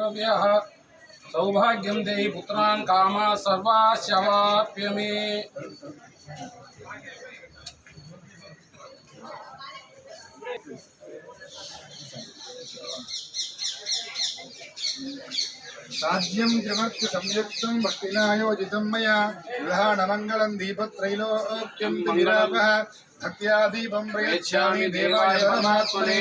पुत्रव्यः सौभाग्यं देहि पुत्रान् कामा सर्वास्यवाप्य मे साध्यं जमर्त्य संयुक्तं भक्तिना योजितं मया। गृहाणमङ्गलं दीपत्रैलोक्यं विरापः। भक्त्या दीपं प्रयच्छामि देवाय परमात्मने।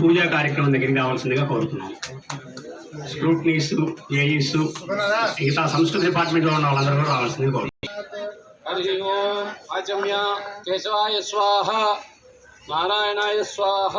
पूजा कार्यक्रम दूर स्क्रूटनीस एस संस्कृति डिपार्टेंट स्वाह नारायणाय स्वाह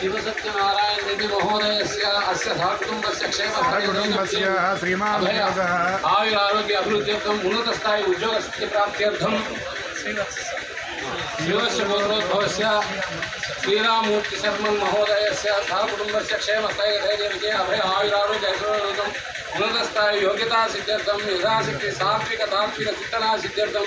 शिवसत्यनारायणनिधिमहोदयस्य अस्य सहकुटुम्बस्य क्षेमस्य आयुरारोग्य अभिवृद्ध्यर्थम् उन्नतस्थायि उद्योगस्य प्राप्त्यर्थं शिवस्य गोत्रोद्भवस्य श्रीराममूर्तिशर्मन् अभय। आयुरारोग्य उन्नतस्थायि योग्यता सिद्ध्यर्थं यथाशक्ति सात्विकतात्विकचित्तना सिद्ध्यर्थं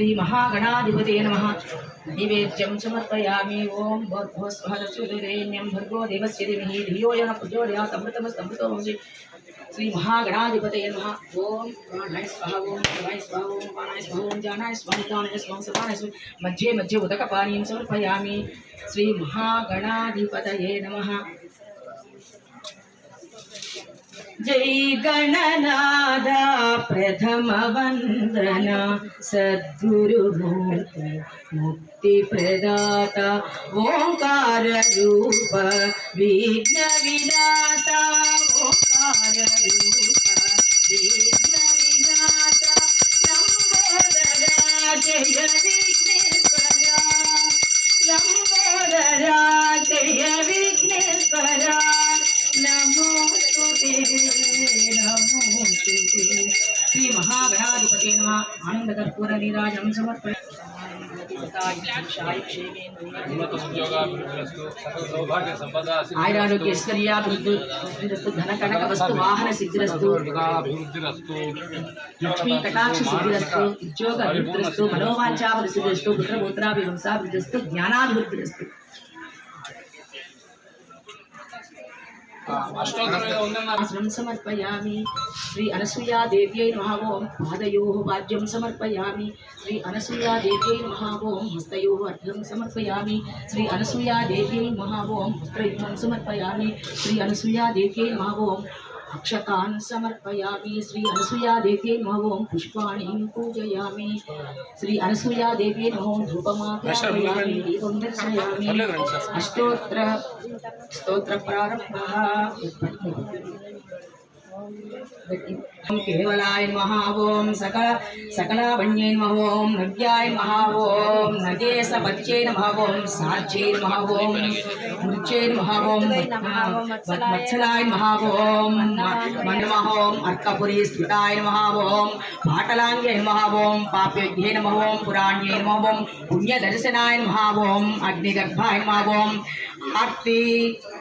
శ్రీ మహాగణాధిపతే నమ. నైవేద్యం సమర్పయామి. ఓం భోస్వహరచురేణ్యం భర్గో దేవస్య ధిమహి. ధియో యః ప్రచోదయాత్ అమృతమస్తమృతో భవతి శ్రీ మహాగణాధిపతే నమ. ఓం ప్రాణాయ స్వాహ. ఓం శివాయ స్వాహ. ఓం ప్రాణాయ స్వాహ. ఓం జానాయ స్వామి దానాయ స్వాహ. సదానాయ స్వాహ. మధ్యే మధ్య ఉదకపానీయం సమర్పయామి. శ్రీ మహాగణాధిపతయే నమ. जय गणनाद प्रथम प्रथमवन्दना सद्गुरुमूर्ति रूप विघ्न विघ्नविदाता సిద్ధిరస్తు ధన కనక వస్తు వాహన సిద్ధిరస్తు లక్ష్మీ కటాక్ష సిద్ధిరస్తు ఉద్యోగ అభివృద్ధిరస్తు మనోవాంఛాభివృద్ధి సిద్ధిరస్తు పుత్రపుత్రాభివంశాభివృద్ధిరస్తు జ్ఞానాభివృద్ధిరస్తు आसनं समर्पयामि श्री अनसूयादेव्यै नमः ॐ पादयोः पाद्यं समर्पयामि। श्री अनसूयादेव्यै नमः ॐ हस्तयोः अर्घ्यं समर्पयामि। श्री अनसूयादेव्यै नमः ॐ समर्पयामि। श्री अनसूयादेव्यै नमः अक्षतान् समर्पयामि। श्री अनसूयादेव्यै नमो पुष्पाणि पूजयामि। श्री अनसूयादेव्यै नमो धूपमात्रापयामि दीपं दर्शयामि। अष्टोत्तर। स्तोत्रप्रारम्भः ఓం కేవలాయ నమః ఓం సకల సకలావణ్యే నమః ఓం నవ్యాయ నమః ఓం నగేశపత్యే నమః ఓం సాధ్యే నమః ఓం మృత్యే నమః ఓం వత్సలాయ నమః ఓం నమః ఓం అర్కపురి స్థితాయ నమః ఓం పాటలాంగే నమః ఓం పాప్యజ్ఞే నమః ఓం పురాణ్యే నమః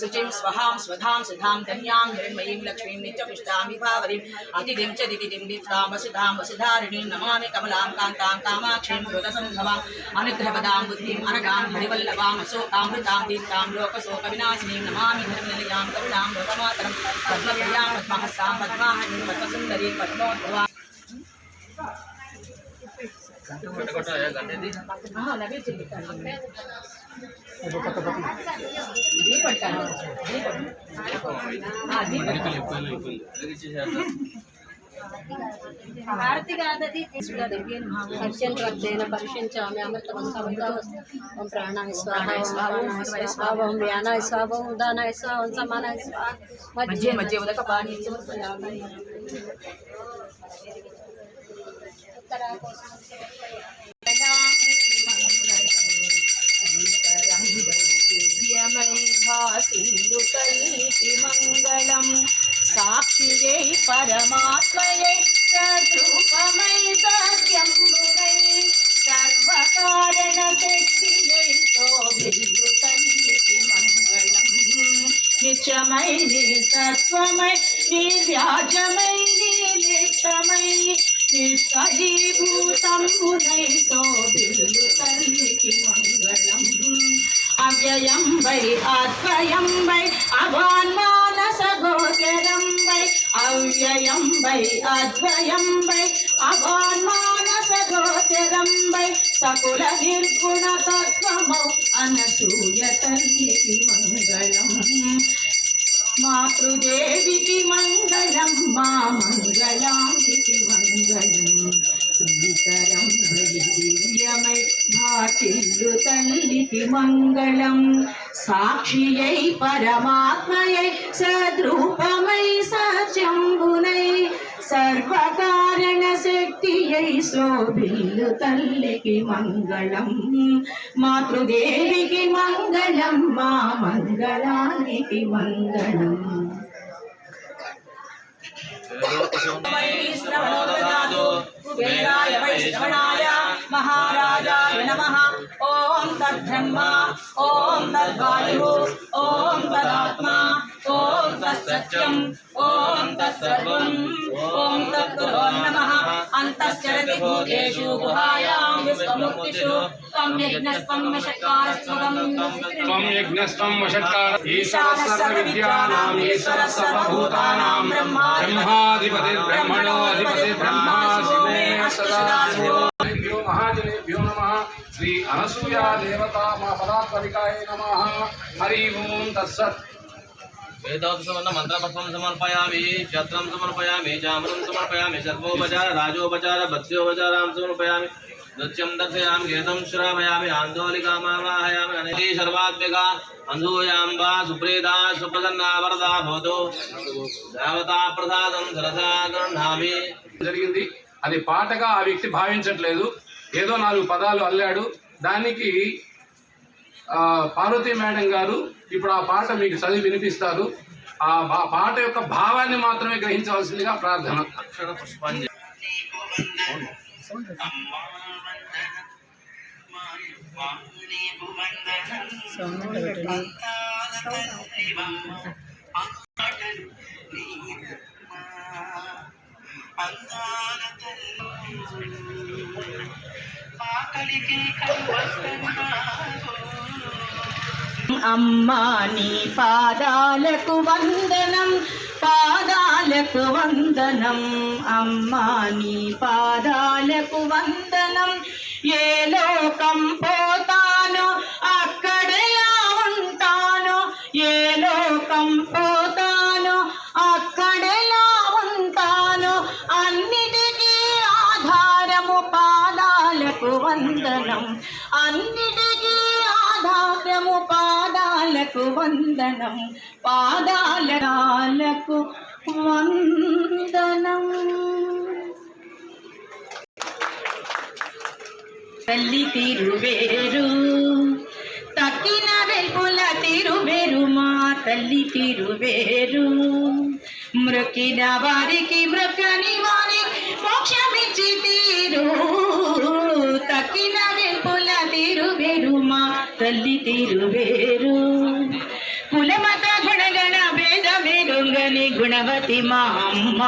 शुचिं स्वहां स्वधां सिद्धां धन्यां हिरण्मयीं लक्ष्मीं नित्यपुष्टामि भावरीं अतिथिं च दिदितिं नित्रां वसुधां वसुधारिणीं नमामि कमलां कान्तां कामाक्षीं मृतसम्भवाम् अनुग्रहपदां बुद्धिम् अनगां हरिवल्लभाम् अशोकामृतां दीप्तां लोकशोकविनाशिनीं नमामि धर्मनिलयां करुणां लोकमातरं पद्मप्रियाँ पद्महस्तां पद्माहरिणीं पद्मसुन्दरीं पद्मोद्भवा। कोटा कोटा आया गाने दी हाँ लगे चिल्ली हर्षन्वक्तेन परिषिञ्चामि अमृतमं कवितां प्राणाय स्वाहा स्वाहं स्वाहं व्यानाय स्वाहं उदानाय स्वाहं समानाय स्वाहा मध्ये मध्ये उदकपाणि उत्तरा దివ్యమై మధ్య ఉదకపాని మంగళం సాక్షియై పరమాత్మయై సద్రూపమై సత్యంబునై సర్వకారణ శక్తియై శోభిల్లుతల్లికి మంగళం. నిత్యమై నిసత్వమై నీ నిలిప్తమై నిష్కజీభూతంబునై శోభిల్లు తల్లికి మంగళం. అవ్యయం వై అద్వయం వై అవాన్మానస గోచరం వై అవ్యయం వై అద్వయం వై అవాన్మానస గోచరం వై సకుల నిర్గుణ తత్వమౌ అనసూయ తల్లికి మంగళం మాతృదేవికి మంగళం మా మంగళానికి మంగళం శ్రీకరం భజ దివ్యమై భాతిల్లు తల్లికి మంగళం సాక్షియై పరమాత్మయై సద్రూపమై సత్యంబునై సర్వకారణ శక్తియై శోభిల్లు తల్లికి మంగళం మాతృదేవికి మంగళం మా మంగళానికి మంగళం वेदाय वैष्णवाय महाराजाय नमः। ॐ तद्ब्रह्म ॐ तद्वायुः ॐ तदात्मा ॐ तत्सत्यम् ॐ तत्सर्वम् ॐ तत्कुरो नमः। अन्तश्चरति भूतेषु गुहायां विश्वमुक्तिषु त्वं यज्ञस्त्वं अधिपतिर्ब्रह्म। సర్వభూతానాం బ్రహ్మాధిపతి బ్రహ్మణో అధిపతి బ్రహ్మా శివే సదాశివో మహాజనేభ్యో నమః శ్రీ అనసూయ దేవత మా పదాత్మరికాయ నమః హరి ఓం తత్సత్ वेदोत्सवन्न मन्त्रपुष्पं समर्पयामि छत्रं समर्पयामि चामरं समर्पयामि सर्वोपचार राजोपचार भक्त्योपचारां समर्पयामि नृत्यं दर्शयामि गीतं श्रावयामि आन्दोलिकामावाहयामि अनेके सर्वात्मिका अन्धूयाम्बा सुप्रीता सुप्रसन्ना वरदा भवतु देवता प्रसादं सरसा गृह्णामि జరిగింది అది పాటగా ఆ వ్యక్తి భావించట్లేదు. ఏదో నాలుగు పదాలు అల్లాడు. దానికి ఆ, పార్వతీ మేడం గారు ఇప్పుడు ఆ పాట మీకు చదివి వినిపిస్తారు. ఆ పాట యొక్క భావాన్ని మాత్రమే గ్రహించవలసిందిగా ప్రార్థన. అక్షర పుష్పాంజలి. అమ్మా నీ పాదాలకు వందనం పాదాలకు వందనం. అమ్మా నీ పాదాలకు వందనం. ఏ లోకం పోతా వందనం. అన్నిటికీ ఆధారము పాదాలకు వందనం. పాదాలకు వందనం. తల్లి తిరువేరు తక్కిన వెల్పుల తిరువేరు మా తల్లి తిరువేరు. మృకిన వారికి మృకని వారి మోక్షమిచ్చి తీరు. తక్కిన వెల్పుల తిరువేరు మా తల్లి తిరువేరు కులమత గుణగణ భేద వేరుంగని గుణవతి మా అమ్మ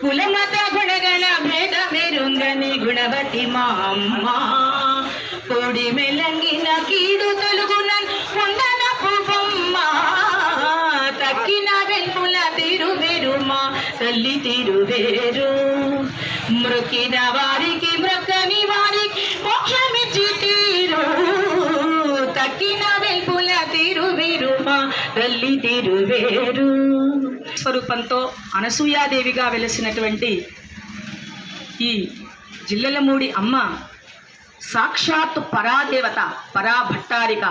కులమత గుణగణ భేద వేరుంగని గుణవతి మా అమ్మ కోడి మెలంగిన కీడు తిరువేరు స్వరూపంతో అనసూయాదేవిగా వెలసినటువంటి ఈ జిల్లెలమూడి అమ్మ సాక్షాత్ పరాదేవత పరాభట్టారిక.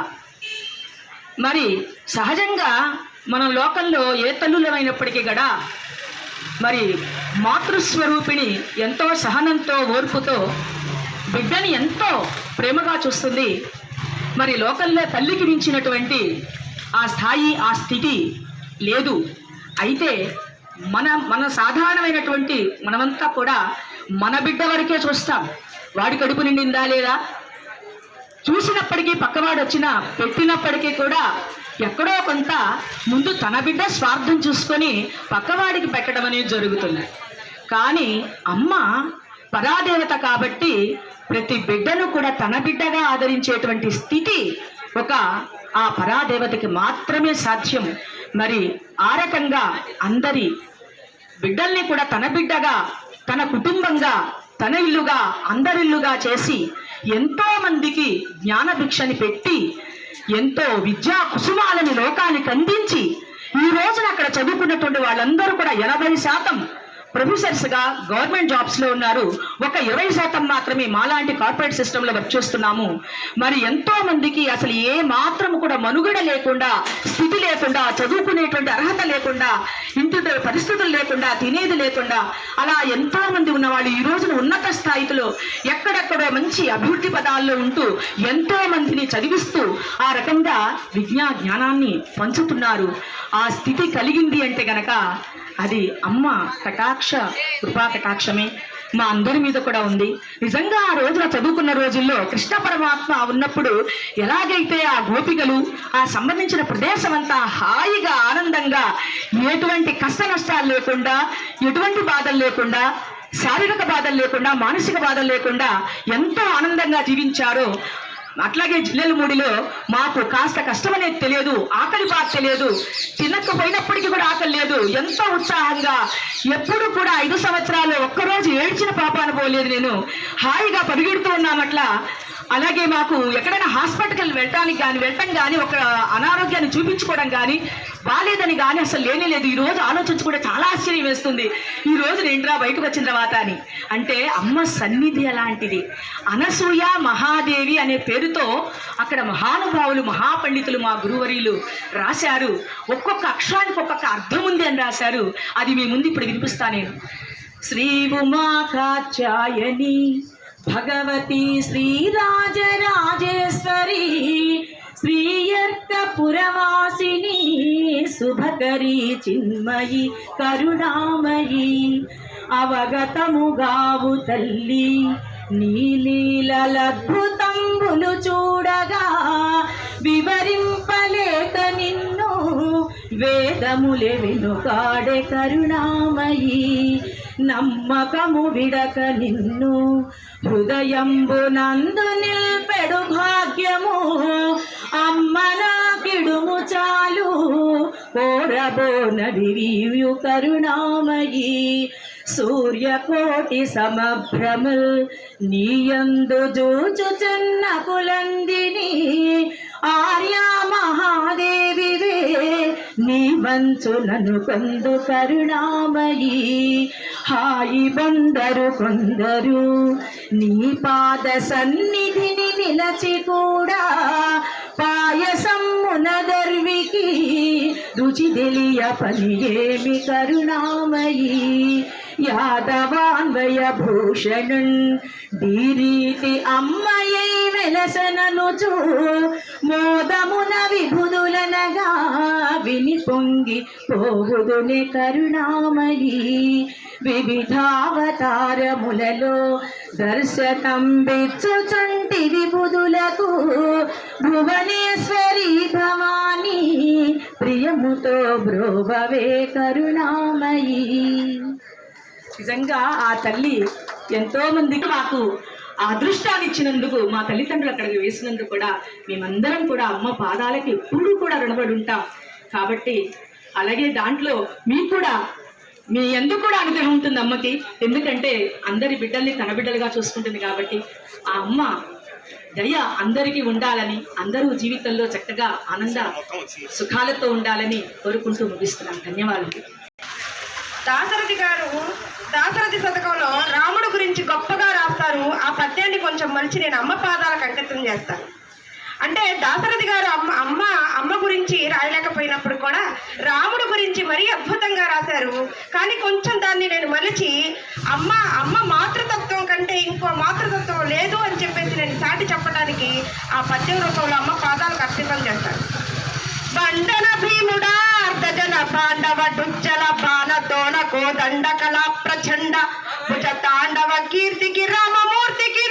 మరి సహజంగా మనం లోకంలో ఏ తల్లులమైనప్పటికీ కూడా మరి మాతృస్వరూపిణి ఎంతో సహనంతో ఓర్పుతో బిడ్డని ఎంతో ప్రేమగా చూస్తుంది. మరి లోకంలో తల్లికి మించినటువంటి ఆ స్థాయి ఆ స్థితి లేదు. అయితే మన మన సాధారణమైనటువంటి మనమంతా కూడా మన బిడ్డ వరకే చూస్తాం. వాడి కడుపు నిండిందా లేదా? చూసినప్పటికీ పక్కవాడు వచ్చిన పెట్టినప్పటికీ కూడా ఎక్కడో కొంత ముందు తన బిడ్డ స్వార్థం చూసుకొని పక్కవాడికి పెట్టడం అనేది జరుగుతుంది. కానీ అమ్మ పరాదేవత కాబట్టి ప్రతి బిడ్డను కూడా తన బిడ్డగా ఆదరించేటువంటి స్థితి ఒక ఆ పరాదేవతకి మాత్రమే సాధ్యం. మరి ఆ రకంగా అందరి బిడ్డల్ని కూడా తన బిడ్డగా తన కుటుంబంగా తన ఇల్లుగా అందరిల్లుగా చేసి ఎంతో మందికి జ్ఞాన భిక్షని పెట్టి ఎంతో విద్యా కుసుమాలని లోకానికి అందించి ఈ రోజున అక్కడ చదువుకున్నటువంటి వాళ్ళందరూ కూడా ఎనభై శాతం ప్రొఫెసర్స్గా గవర్నమెంట్ జాబ్స్లో ఉన్నారు. ఒక ఇరవై శాతం మాత్రమే మాలాంటి కార్పొరేట్ సిస్టమ్లో వర్క్ చేస్తున్నాము. మరి ఎంతో మందికి అసలు ఏ మాత్రం కూడా మనుగడ లేకుండా స్థితి లేకుండా చదువుకునేటువంటి అర్హత లేకుండా ఇంటి పరిస్థితులు లేకుండా తినేది లేకుండా అలా ఎంతో మంది ఉన్నవాళ్ళు ఈ రోజున ఉన్నత స్థాయిలో ఎక్కడెక్కడో మంచి అభివృద్ధి పదాల్లో ఉంటూ ఎంతో మందిని చదివిస్తూ ఆ రకంగా విజ్ఞా జ్ఞానాన్ని పంచుతున్నారు. ఆ స్థితి కలిగింది అంటే గనక అది అమ్మ కటాక్ష కృపా కటాక్షమే. మా అందరి మీద కూడా ఉంది. నిజంగా ఆ రోజున చదువుకున్న రోజుల్లో కృష్ణ పరమాత్మ ఉన్నప్పుడు ఎలాగైతే ఆ గోపికలు ఆ సంబంధించిన ప్రదేశం అంతా హాయిగా ఆనందంగా ఎటువంటి కష్ట నష్టాలు లేకుండా ఎటువంటి బాధలు లేకుండా శారీరక బాధలు లేకుండా మానసిక బాధలు లేకుండా ఎంతో ఆనందంగా జీవించారో అట్లాగే జిల్లెలమూడిలో మాకు కాస్త కష్టం అనేది తెలియదు ఆకలి బాధ తెలియదు తినకపోయినప్పటికీ కూడా ఆకలి లేదు. ఎంతో ఉత్సాహంగా ఎప్పుడు కూడా ఐదు సంవత్సరాలు ఒక్కరోజు ఏడ్చిన పాప పోలేదు నేను. హాయిగా పరిగెడుతూ ఉన్నామట్లా అలాగే మాకు ఎక్కడైనా హాస్పిటల్కి వెళ్ళడానికి కానీ వెళ్ళటం కానీ ఒక అనారోగ్యాన్ని చూపించుకోవడం కానీ బాలేదని కానీ అసలు లేనే లేదు. ఈరోజు ఆలోచించి ఆలోచించుకుంటే చాలా ఆశ్చర్యం వేస్తుంది. ఈ రోజు నేంట్రా బయటకు వచ్చిన తర్వాత అని. అంటే అమ్మ సన్నిధి అలాంటిది. అనసూయ మహాదేవి అనే పేరు పేరుతో అక్కడ మహానుభావులు మహాపండితులు మా గురువరీలు రాశారు. ఒక్కొక్క అక్షరానికి ఒక్కొక్క అర్థం ఉంది అని రాశారు. అది మీ ముందు ఇప్పుడు వినిపిస్తా నేను. శ్రీ ఉమా కాచాయని భగవతి శ్రీరాజరాజేశ్వరి శ్రీయర్కపురవాసిని శుభకరి చిన్మయి కరుణామయి అవగతముగావు తల్లి రంగులు చూడగా వివరింపలేక నిన్ను వేదములే వెనుకాడే కరుణామయి. నమ్మకము విడక నిన్ను హృదయంబు నందు నిల్పెడు భాగ్యము. అమ్మ నాకిడుము చాలు. కోరబోనదిరియు కరుణామయీ. సూర్యకోటి సమభ్రముల్ నీయందు జూచుచున్న కులందిని ఆర్యా మహాదేవివే నీ మంచులను కొందు కరుణామయి. హాయి బందరు కొందరు నీ పాద సన్నిధిని నిలచి కూడా పాయసమ్మున దర్వికి రుచి తెలియ పని ఏమి కరుణామయి. యాదవాన్వయ భూషణున్ దీరీతి అమ్మయై వెలసననుచు మోదమున విభుదులనగా విని పొంగి పోగుదునే కరుణామయి. వివిధావతారములలో దర్శకంబిచ్చుచుంటి విభుదులకు భువనేశ్వరి భవానీ. ప్రియముతో భ్రోభవే కరుణామయి. నిజంగా ఆ తల్లి ఎంతో మందికి మాకు ఆ అదృష్టాన్ని ఇచ్చినందుకు మా తల్లిదండ్రులు అక్కడికి వేసినందుకు కూడా మేమందరం కూడా అమ్మ పాదాలకి ఎప్పుడూ కూడా రుణపడి ఉంటాం. కాబట్టి అలాగే దాంట్లో మీకు కూడా మీ ఎందుకు కూడా అనుగ్రహం ఉంటుంది అమ్మకి? ఎందుకంటే అందరి బిడ్డల్ని తన బిడ్డలుగా చూసుకుంటుంది కాబట్టి ఆ అమ్మ దయ అందరికీ ఉండాలని అందరూ జీవితంలో చక్కగా ఆనంద సుఖాలతో ఉండాలని కోరుకుంటూ ముగిస్తున్నాను ధన్యవాదాలు. దాశరథి గారు దాశరథి శతకంలో రాముడు గురించి గొప్ప గారు ఆ పద్యాన్ని కొంచెం మలిచి నేను అమ్మ పాదాలకు అంకితం చేస్తాను. అంటే దాశరథి గారు అమ్మ అమ్మ అమ్మ గురించి రాయలేకపోయినప్పుడు కూడా రాముడు గురించి మరీ అద్భుతంగా రాశారు. కానీ కొంచెం దాన్ని నేను మలిచి అమ్మ అమ్మ మాతృతత్వం కంటే ఇంకో మాతృతత్వం లేదు అని చెప్పేసి నేను సాటి చెప్పడానికి ఆ పద్యం రూపంలో అమ్మ పాదాలకు అర్పితం చేస్తాను. బండన భీముడా పాండవ డుచ్చల బాణ తోన కోదండ కళా ప్రచండ. భుజ తాండవ కీర్తికి రామమూర్తికి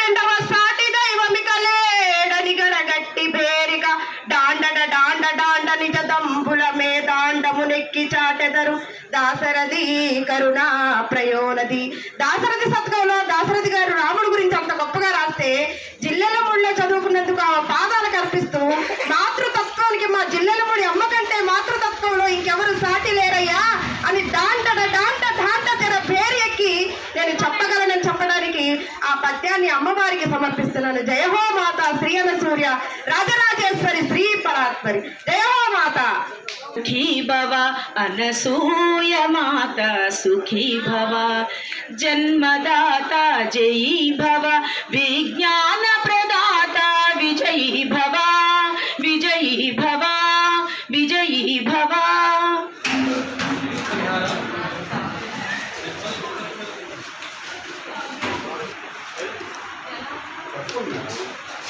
రెండవ సాటి దైవమిక లేడని గడగట్టి బేరిక డాండడ డాండ డాండ నిజ దంబుల మేదాండము నెక్కి చాటెదరు. దాశరథి కరుణ ప్రయోనది. దాశరథి సత్కంలో దాశరథి గారు రాముడు గురించి అంత గొప్పగా రాస్తే జిల్లెల ముళ్ళో చదువుకున్నందుకు ఆ పాదాలకు అర్పిస్తూ మాతృతత్వానికి మా జిల్లెల ముడి అమ్మ ఇంకెవరు సాటి లేరయ్యా? అని డాంటడ దాంత దాంత తెర పేరు ఎక్కి నేను చెప్పగలనని చెప్పడానికి ఆ పద్యాన్ని అమ్మవారికి సమర్పిస్తున్నాను. జయహో మాత శ్రీ అన సూర్య రాజరాజేశ్వరి శ్రీ పరాత్పరి. జయహో మాత. సుఖీ భవ అనసూయ మాత సుఖీ భవ. జన్మదాత జయీ భవ. విజ్ఞాన ప్రదాత విజయీ భవ. విజయీ భవ.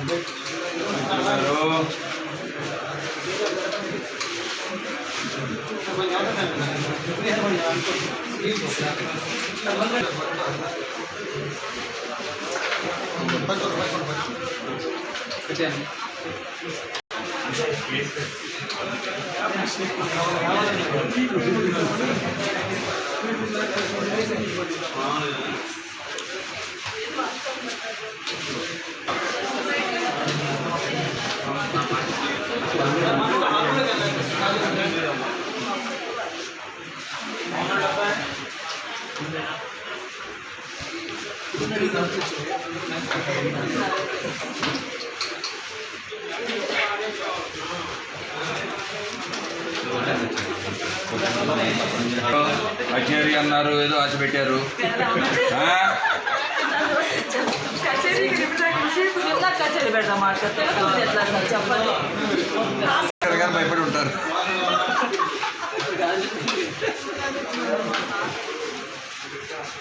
Halo. Thank you. కచేరీ ఎట్లా సార్ చెప్పండి. గారు భయపడి ఉంటారు.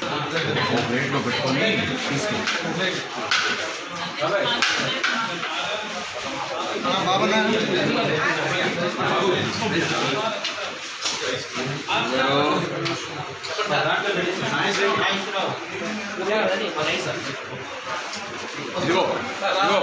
పేపర్ ప్లేట్లో పెట్టుకొని తీసుకెళ్ళి ఇదిగో ఇదిగో.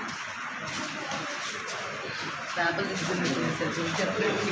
శాతం తీసుకున్నట్టు చెప్పలేదు.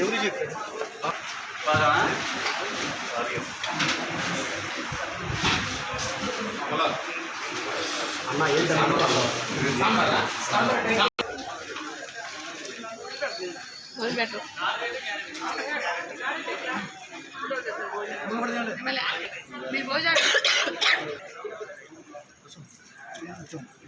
ఎవరు చెప్పారు బాగా అన్న ఏంటి సాంబారా సాంబార్ ஒரு பெட்ரூம் మీరు భోజనం